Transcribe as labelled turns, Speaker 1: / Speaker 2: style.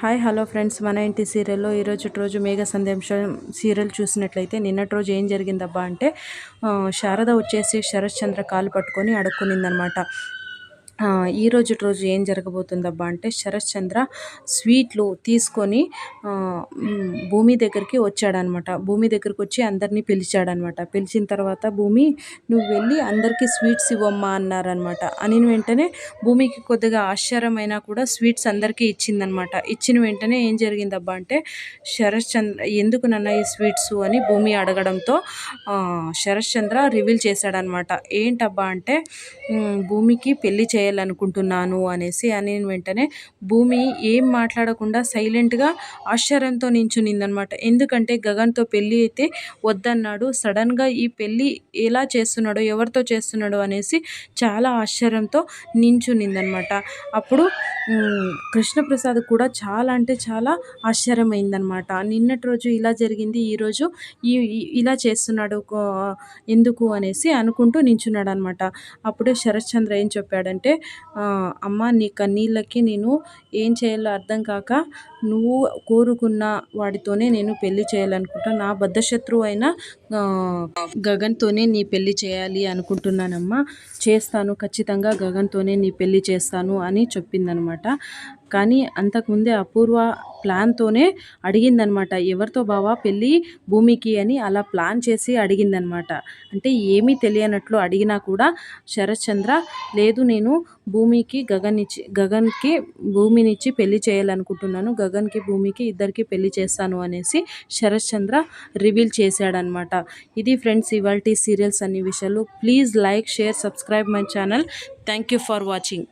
Speaker 1: Hi hello friends. మన ఇంటి సీరియల్లో ఈరోజు రోజు మేఘ సందేశం సీరియల్ చూసినట్లయితే నిన్నటి రోజు ఏం జరిగిందబ్బా అంటే శారద వచ్చేసి శరత్ చంద్ర కాలు పట్టుకొని అడుక్కునిందనమాట. ఈ రోజు రోజు ఏం జరగబోతుందబ్బా అంటే శరశ్చంద్ర స్వీట్లు తీసుకొని భూమి దగ్గరికి వచ్చాడనమాట. భూమి దగ్గరికి వచ్చి అందరినీ పిలిచాడనమాట. పిలిచిన తర్వాత భూమి నువ్వు వెళ్ళి అందరికీ స్వీట్స్ ఇవ్వమ్మా అన్నారనమాట. అని వెంటనే భూమికి కొద్దిగా ఆశ్చర్యమైనా కూడా స్వీట్స్ అందరికీ ఇచ్చిందనమాట. ఇచ్చిన వెంటనే ఏం జరిగిందబ్బా అంటే శరత్చంద్ర ఎందుకు నన్న ఈ స్వీట్స్ అని భూమి అడగడంతో శరశ్చంద్ర రివీల్ చేశాడనమాట. ఏంటబ్బా అంటే భూమికి పెళ్ళి చేయ చేయాలనుకుంటున్నాను అనేసి అని వెంటనే భూమి ఏం మాట్లాడకుండా సైలెంట్గా ఆశ్చర్యంతో నించునిందనమాట. ఎందుకంటే గగన్తో పెళ్ళి అయితే వద్దన్నాడు. సడన్గా ఈ పెళ్ళి ఎలా చేస్తున్నాడో ఎవరితో చేస్తున్నాడో అనేసి చాలా ఆశ్చర్యంతో నించునిందనమాట. అప్పుడు కృష్ణప్రసాద్ కూడా చాలా అంటే చాలా ఆశ్చర్యమైందనమాట. నిన్నటి రోజు ఇలా జరిగింది ఈరోజు ఈ ఇలా చేస్తున్నాడు ఎందుకు? అనేసి అనుకుంటూ నించున్నాడు అనమాట అప్పుడే శరత్చంద్ర ఏం చెప్పాడంటే అమ్మ నీ కన్నీళ్ళకి నేను ఏం చేయాలో అర్థం కాక నువ్వు కోరుకున్న వాడితోనే నేను పెళ్ళి చేయాలనుకుంటా. నా బద్ధశత్రువు అయిన గగన్తోనే నీ పెళ్ళి చేయాలి అనుకుంటున్నానమ్మా. చేస్తాను ఖచ్చితంగా గగన్తోనే నీ పెళ్ళి చేస్తాను అని చెప్పిందనమాట. కానీ అంతకుముందే అపూర్వ ప్లాన్తోనే అడిగిందనమాట. ఎవరితో బావా పెళ్ళి భూమికి అని అలా ప్లాన్ చేసి అడిగిందనమాట. అంటే ఏమీ తెలియనట్లు అడిగినా కూడా శరత్చంద్ర లేదు నేను భూమికి గగన్ ఇచ్చి గగన్కి భూమినిచ్చి పెళ్ళి చేయాలనుకుంటున్నాను. గగన్కి భూమికి ఇద్దరికి పెళ్ళి చేస్తాను అనేసి శరత్ చంద్ర రివీల్ చేశాడనమాట ఇది ఫ్రెండ్స్ ఇవాళ సీరియల్స్ అన్ని విషయాలు please like share subscribe my channel. Thank you for watching.